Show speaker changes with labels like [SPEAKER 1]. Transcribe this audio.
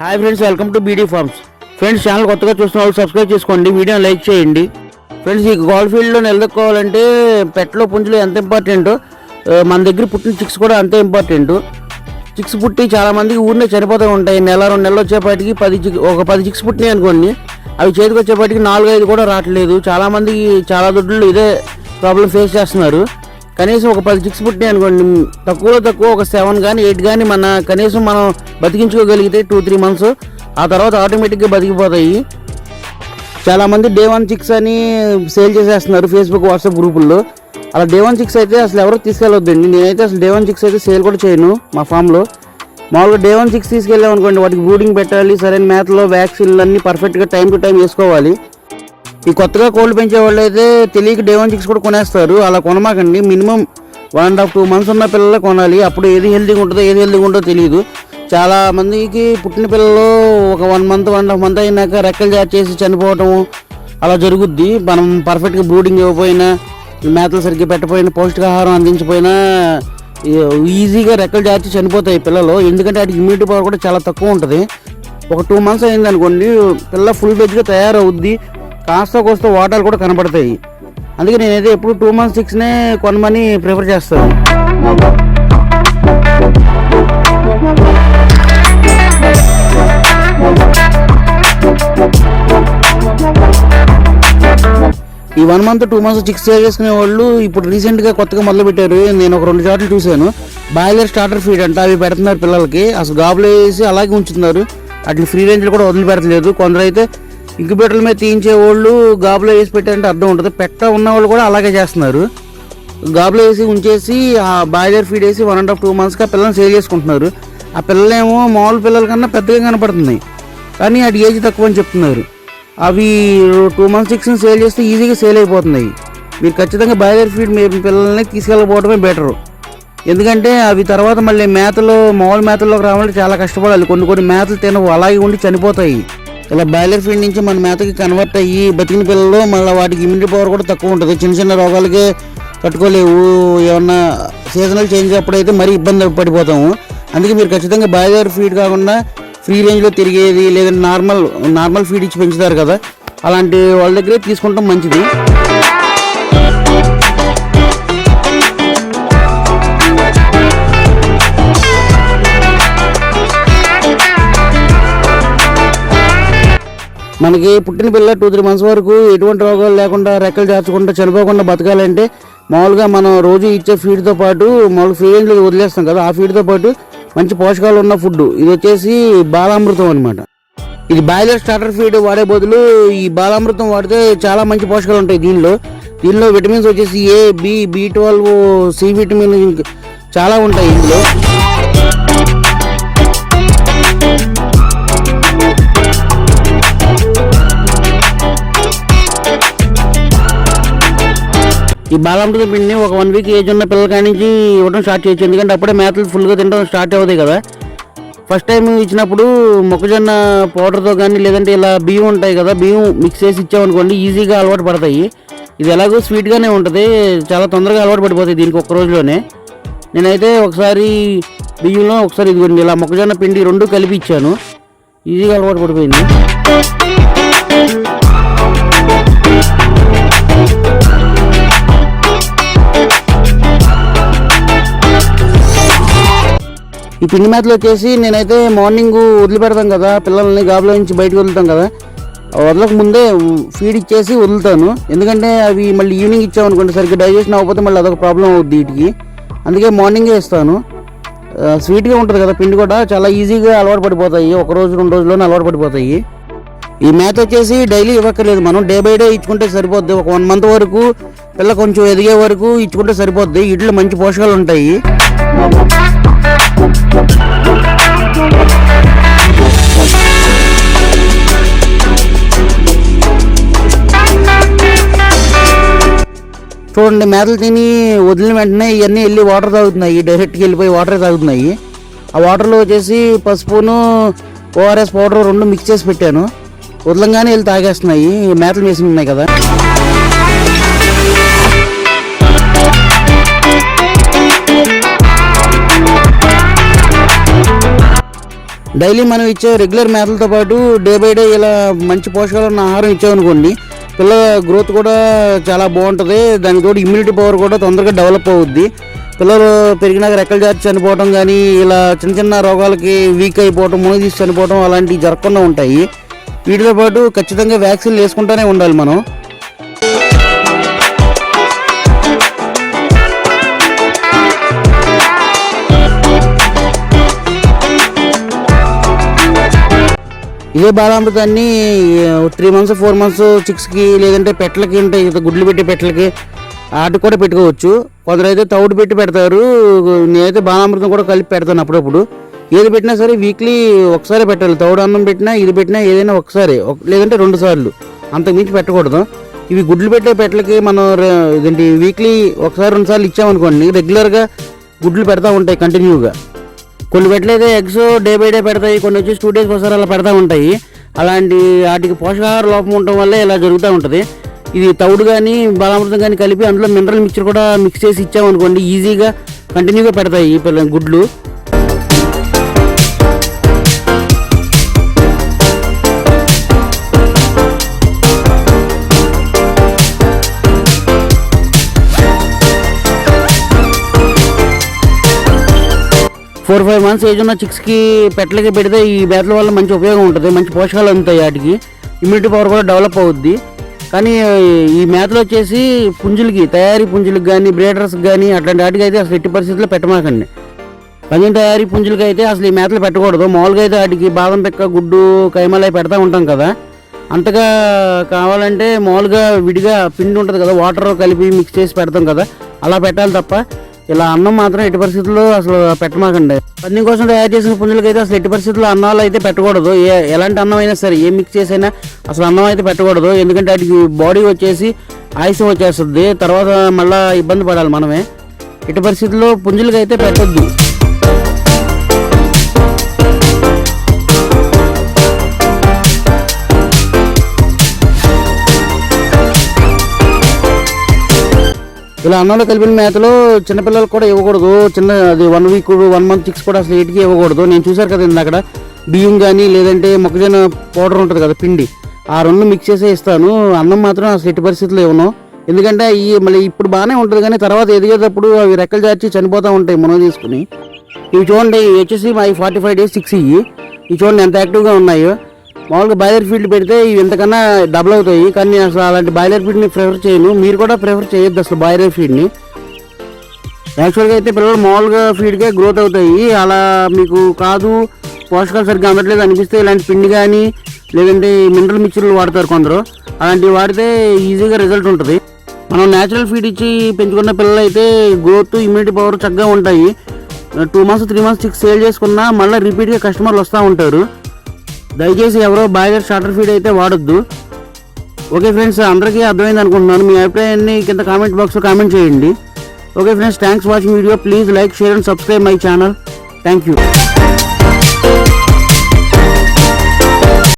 [SPEAKER 1] Hi friends welcome to BD farms friends channel కొత్తగా చూస్తున్న వాళ్ళు సబ్స్క్రైబ్ చేసుకోండి వీడియోని లైక్ చేయండి. ఫ్రెండ్స్ ఈ గోల్డ్ ఫీల్డ్లో నిలదొక్కోవాలంటే పెట్టలో పుంజులు ఎంత ఇంపార్టెంటో మన దగ్గర పుట్టిన చిక్స్ కూడా అంతే ఇంపార్టెంట్ చిక్స్ పుట్టి చాలామందికి ఊరినే చనిపోతూ ఉంటాయి. నెల రెండు నెలలు వచ్చేపాటికి పది చిక్ ఒక పది చిక్స్ పుట్టినాయి అనుకోండి అవి చేతికి వచ్చేపాటికి నాలుగు ఐదు కూడా రావట్లేదు. చాలామందికి చాలా దొడ్లు ఇదే ప్రాబ్లం ఫేస్ చేస్తున్నారు. కనీసం ఒక పది చిక్స్ పుట్టినాయి అనుకోండి తక్కువలో తక్కువ ఒక సెవెన్ కానీ ఎయిట్ కానీ మన కనీసం మనం బతికించుకోగలిగితే టూ త్రీ మంత్స్ ఆ తర్వాత ఆటోమేటిక్గా బతికిపోతాయి. చాలామంది డే వన్ చిక్స్ అని సేల్ చేసేస్తున్నారు ఫేస్బుక్ వాట్సాప్ గ్రూపుల్లో. అలా డే వన్ చిక్స్ అయితే అసలు ఎవరు తీసుకెళ్ళొద్దండి. నేనైతే అసలు డే వన్ చిక్స్ అయితే సేల్ కూడా చేయను మా ఫామ్లో మామూలుగా డే వన్ సిక్స్ తీసుకెళ్ళాం అనుకోండి వాటికి బ్రూడింగ్ పెట్టాలి సరైన మేతలో వ్యాక్సిన్లు అన్నీ పర్ఫెక్ట్గా టైం టు టైం వేసుకోవాలి. ఈ కొత్తగా కోళ్ళు పెంచే వాళ్ళు అయితే తెలియక డే వన్ చిక్స్ కూడా కొనేస్తారు. అలా కొనమాకండి. Minimum one and half two months ఉన్న పిల్లలే కొనాలి. అప్పుడు ఏది హెల్తీగా ఉంటుందో ఏది హెల్తీగా ఉంటుందో తెలియదు చాలా మందికి పుట్టిన పిల్లలు ఒక one month one and half month అయినాక రెక్కలు జారి చేసి చనిపోవటం అలా జరుగుద్ది. మనం పర్ఫెక్ట్గా బ్రూడింగ్ ఇవ్వకపోయినా మేతలు సరిగ్గా పెట్టపోయినా పౌష్టికాహారం అందించకపోయినా ఈజీగా రెక్కలు జార్చి చనిపోతాయి పిల్లలు. ఎందుకంటే వాటికి ఇమ్యూనిటీ పవర్ కూడా చాలా తక్కువ ఉంటుంది. ఒక టూ మంత్స్ అయింది అనుకోండి పిల్ల ఫుల్ బెజ్గా తయారవుద్ది. కాస్త కోస్త వాటాలు కూడా కనబడతాయి. అందుకే నేనైతే ఎప్పుడు టూ మంత్స్ సిక్స్నే కొనమని ప్రిఫర్ చేస్తాను. ఈ one month two months chicks save చేసుకునే వాళ్ళు ఇప్పుడు రీసెంట్గా కొత్తగా మొదలు పెట్టారు నేను ఒక రెండు చోట్ల చూశాను. బాయిలర్ స్టార్టర్ ఫీడ్ అంట అవి పెడుతున్నారు పిల్లలకి. అసలు గాబులు వేసి అలాగే ఉంచుతున్నారు. అట్లా ఫ్రీ రేంజ్లో కూడా వదిలిపెడతలేదు. కొందరు అయితే ఇంక్యుబేటర్ల మీద తీయించే వాళ్ళు గాబులో వేసి పెట్టారంటే అర్థం ఉంటుంది పెట్ట ఉన్న వాళ్ళు కూడా అలాగే చేస్తున్నారు. గాబులో వేసి ఉంచేసి ఆ బాయిలర్ ఫీడ్ వేసి వన్ అండ్ హాఫ్ టూ మంత్స్కి ఆ పిల్లల్ని సేల్ చేసుకుంటున్నారు. ఆ పిల్లలేమో మామూలు పిల్లల కన్నా పెద్దగా కనపడుతున్నాయి. కానీ వాటి ఏజ్ తక్కువ అని చెప్తున్నారు. అవి టూ మంత్స్ సిక్స్ సేల్ చేస్తే ఈజీగా సేల్ అయిపోతున్నాయి. మీరు ఖచ్చితంగా బాయిలర్ ఫీడ్ మీ పిల్లల్ని తీసుకెళ్ళకపోవడమే బెటరు. ఎందుకంటే అవి తర్వాత మళ్ళీ మేతలో మామూలు మేతల్లోకి రావాలంటే చాలా కష్టపడాలి. కొన్ని కొన్ని మేతలు తినవు అలాగే ఉండి చనిపోతాయి. ఇలా బాయిలర్ ఫీడ్ నుంచి మన మేతకి కన్వర్ట్ అయ్యి బతికిన పిల్లలు మళ్ళీ వాటికి ఇమ్యూనిటీ పవర్ కూడా తక్కువ ఉంటుంది. చిన్న చిన్న రోగాలకే తట్టుకోలేవు. ఏమన్నా సీజనల్ చేంజ్ అప్పుడైతే మరీ ఇబ్బంది పడిపోతాము. అందుకే మీరు ఖచ్చితంగా బాయిలర్ ఫీడ్ కాకుండా ఫ్రీ రేంజ్లో తిరిగేది లేదంటే నార్మల్ నార్మల్ ఫీడ్ ఇచ్చి పెంచుతారు కదా. అలాంటి వాళ్ళ దగ్గరే తీసుకుంటాం మంచిది. మనకి పుట్టిన పిల్ల టూ త్రీ మంత్స్ వరకు ఎటువంటి రోగాలు లేకుండా రెక్కలు చేర్చకుండా చనిపోకుండా బతకాలంటే మామూలుగా మనం రోజు ఇచ్చే ఫీడ్తో పాటు మామూలుగా ఫీడ్ వదిలేస్తాం కదా ఆ ఫీడ్తో పాటు మంచి పోషకాలు ఉన్న ఫుడ్ ఇది వచ్చేసి బాలామృతం అనమాట ఇది బాయిలర్ స్టార్టర్ ఫీడ్ వాడే బదులు ఈ బాలామృతం వాడితే చాలా మంచి పోషకాలు ఉంటాయి దీనిలో. దీనిలో విటమిన్స్ వచ్చేసి A B B twelve C vitamin చాలా ఉంటాయి ఇందులో. ఈ బాలామృత పిండిని ఒక వన్ వీక్ ఏజ్ ఉన్న పిల్లల నుంచి ఇవ్వడం స్టార్ట్ చేయొచ్చు. ఎందుకంటే అప్పుడే మేతలు ఫుల్గా తినడం స్టార్ట్ అవుతాయి కదా. ఫస్ట్ టైం ఇచ్చినప్పుడు మొక్కజొన్న పౌడర్తో కానీ లేదంటే ఇలా బియ్యం ఉంటాయి కదా బియ్యం మిక్స్ చేసి ఇచ్చామనుకోండి ఈజీగా అలవాటు పడతాయి. ఇది ఎలాగో స్వీట్గానే ఉంటుంది చాలా తొందరగా అలవాటు పడిపోతాయి దీనికి ఒక్క రోజులోనే. నేనైతే ఒకసారి బియ్యంలో ఒకసారి ఇదిగోండి ఇలా మొక్కజొన్న పిండి రెండు కలిపి ఇచ్చాను. ఈజీగా అలవాటు పడిపోయింది. ఈ పిండి మేతలు వచ్చేసి నేనైతే మార్నింగ్ వదిలిపెడతాం కదా పిల్లల్ని గాబులో నుంచి బయటకు వదులుతాం కదా. వదలకు వదలక ముందే ఫీడ్ ఇచ్చేసి వదులుతాను. ఎందుకంటే అవి మళ్ళీ ఈవినింగ్ ఇచ్చామనుకోండి సరిగ్గా డైజెషన్ అవ్వకపోతే మళ్ళీ అదొక ప్రాబ్లం అవుద్ది వీటికి. అందుకే మార్నింగే ఇస్తాను. స్వీట్గా ఉంటుంది కదా పిండి కూడా చాలా ఈజీగా అలవాటు పడిపోతాయి. ఒక రోజు రెండు రోజుల్లోనే అలవాటు పడిపోతాయి. ఈ మేత వచ్చేసి డైలీ ఇవ్వక్కర్లేదు. మనం డే బై డే ఇచ్చుకుంటే సరిపోద్ది. ఒక వన్ మంత్ వరకు పిల్ల కొంచెం ఎదిగే వరకు ఇచ్చుకుంటే సరిపోద్ది. వీటిలో మంచి పోషకాలు ఉంటాయి. చూడండి మేతలు తిని వదిలిన వెంటనే ఇవన్నీ వెళ్ళి వాటర్ తాగుతున్నాయి. డైరెక్ట్కి వెళ్ళిపోయి వాటర్ తాగుతున్నాయి. ఆ వాటర్లో వచ్చేసి పసుపును ఓఆర్ఎస్ పౌడర్ రెండు మిక్స్ చేసి పెట్టాను. వదలంగానే వెళ్ళి తాగేస్తున్నాయి. మేతలు వేసి ఉన్నాయి కదా. డైలీ మనం ఇచ్చే రెగ్యులర్ మేతలతో పాటు డే బై డే ఇలా మంచి పోషకాలు ఉన్న ఆహారం ఇచ్చామనుకోండి పిల్లల గ్రోత్ కూడా చాలా బాగుంటుంది దానికి ఇమ్యూనిటీ పవర్ కూడా తొందరగా డెవలప్ అవుద్ది. పిల్లలు పెరిగినాక రెక్కలు జారి చనిపోవడం కానీ ఇలా చిన్న చిన్న రోగాలకి వీక్ అయిపోవడం మునిగి తీసి చనిపోవడం అలాంటివి జరగకుండా ఉంటాయి. వీటితో పాటు ఖచ్చితంగా వ్యాక్సిన్లు వేసుకుంటూనే ఉండాలి మనం. ఇదే బాలామృతాన్ని త్రీ మంత్స్ ఫోర్ మంత్స్ చిక్స్కి లేదంటే పెట్టలకి ఉంటాయి గుడ్లు పెట్టే పెట్టలకి వాటికి కూడా పెట్టుకోవచ్చు. కొందరైతే తౌడు పెట్టి పెడతారు. నేనైతే బాలామృతం కూడా కలిపి పెడతాను అప్పుడప్పుడు. ఏది పెట్టినా సరే వీక్లీ ఒకసారి పెట్టాలి. తౌడు అన్నం పెట్టినా ఇది పెట్టినా ఏదైనా ఒకసారి. ఒక- లేదంటే రెండు సార్లు. అంతకుమించి పెట్టకూడదు. ఇవి గుడ్లు పెట్టే పెట్టలకి మనం ఇదేంటి వీక్లీ ఒకసారి రెండు సార్లు ఇచ్చామనుకోండి రెగ్యులర్గా గుడ్లు పెడతా ఉంటాయి కంటిన్యూగా కొన్ని పెట్టలైతే ఎగ్స్ డే బై డే పెడతాయి కొన్ని వచ్చి టూ డేస్కి ఒకసారి అలా పెడతా ఉంటాయి. అలాంటి వాటికి పోషకాహార లోపం ఉండటం వల్ల ఇలా జరుగుతూ ఉంటుంది. ఇది తౌడు కానీ బలామృతం కానీ కలిపి అందులో మినరల్ మిక్చర్ కూడా మిక్స్ చేసి ఇచ్చామనుకోండి ఈజీగా కంటిన్యూగా పెడతాయి ఈ పిల్ల గుడ్లు. ఫోర్ ఫైవ్ మంత్స్ ఏజ్ ఉన్న చిక్స్కి పెట్టలకి పెడితే ఈ మేతల వల్ల మంచి ఉపయోగం ఉంటుంది మంచి పోషకాలు అందుతాయి వాటికి. ఇమ్యూనిటీ పవర్ కూడా డెవలప్ అవుద్ది. కానీ ఈ మేతలు వచ్చేసి పుంజులకి తయారీ పుంజులకి కానీ బ్రీడర్స్కి కానీ అట్లాంటి వాటికి అయితే అసలు ఎట్టి పరిస్థితుల్లో పెట్టమాకండి. పంజం తయారీ పుంజులకి అయితే అసలు ఈ మేతలు పెట్టకూడదు. మామూలుగా అయితే వాటికి బాదం పెక్క గుడ్డు కైమలై పెడతా ఉంటాం కదా. అంతగా కావాలంటే మామూలుగా విడిగా పిండి ఉంటుంది కదా వాటర్ కలిపి మిక్స్ చేసి పెడతాం కదా. అలా పెట్టాలి తప్ప ఇలా అన్నం మాత్రం ఎట్టి పరిస్థితుల్లో అసలు పెట్టమాకండి. పందెం కోసం తయారు చేసిన పుంజులకి అయితే అసలు ఎట్టి పరిస్థితుల్లో అన్నాలు అయితే పెట్టకూడదు. ఏ ఎలాంటి అన్నం అయినా సరే ఏ మిక్స్ చేసైనా అసలు అన్నం అయితే పెట్టకూడదు. ఎందుకంటే వాటికి బాడీ వచ్చేసి ఆయుసం వచ్చేస్తుంది. తర్వాత మళ్ళీ ఇబ్బంది పడాలి మనమే. ఎట్టి పరిస్థితుల్లో పుంజులకి అయితే పెట్టద్దు. ఇలా అన్నంలో కలిపిన మేతలో చిన్నపిల్లలకు కూడా ఇవ్వకూడదు. చిన్న అది one week one month chicks కూడా అసలు ఎయిట్కి ఇవ్వకూడదు. నేను చూశారు కదా ఇందాక అక్కడ. బియ్యం కానీ లేదంటే మొక్కజొన్న పౌడర్ ఉంటుంది కదా పిండి. ఆ రెండు మిక్స్ చేసే ఇస్తాను. అన్నం మాత్రం అసలు ఎట్టి పరిస్థితుల్లో ఇవ్వను. ఎందుకంటే ఈ మళ్ళీ ఇప్పుడు బాగానే ఉంటుంది కానీ తర్వాత ఎదిగేటప్పుడు అవి రెక్కలు జార్చి చనిపోతూ ఉంటాయి మనం తీసుకుని. ఇవి చూడండి వచ్చేసి మా ఫార్టీ ఫైవ్ డేస్ సిక్స్ ఇవి ఇవి చూడండి ఎంత యాక్టివ్గా ఉన్నాయో. మామూలుగా బాయిలర్ ఫీడ్ పెడితే ఇవి ఎంతకన్నా డబుల్ అవుతాయి. కానీ నేను అసలు అలాంటి బాయిలర్ ఫీడ్ని ప్రిఫర్ చేయను. మీరు కూడా ప్రిఫర్ చేయొద్దు అసలు బాయిలర్ ఫీడ్ని యాక్చువల్గా అయితే పిల్లలు మామూలుగా ఫీడ్కే గ్రోత్ అవుతాయి. అలా మీకు కాదు. పోషకాలు సరిగ్గా అందట్లేదు అనిపిస్తే ఇలాంటి పిండి కానీ లేదంటే మినరల్ మిక్చర్లు వాడతారు కొందరు. అలాంటివి వాడితే ఈజీగా రిజల్ట్ ఉంటుంది. మనం న్యాచురల్ ఫీడ్ ఇచ్చి పెంచుకున్న పిల్లలు అయితే గ్రోత్ ఇమ్యూనిటీ పవర్ చక్కగా ఉంటాయి. Two months three months six sale చేసుకున్నా మళ్ళీ రిపీట్గా కస్టమర్లు వస్తూ ఉంటారు. దయచేసి ఎవరో బాయిలర్ స్టార్టర్ ఫీడ్ అయితే వాడొద్దు. ఓకే ఫ్రెండ్స్ అందరికీ అర్థమైంది అనుకుంటున్నాను. మీ అభిప్రాయాన్ని కింద కామెంట్ బాక్స్లో కామెంట్ చేయండి. Okay friends thanks watching video please like share and subscribe my channel thank you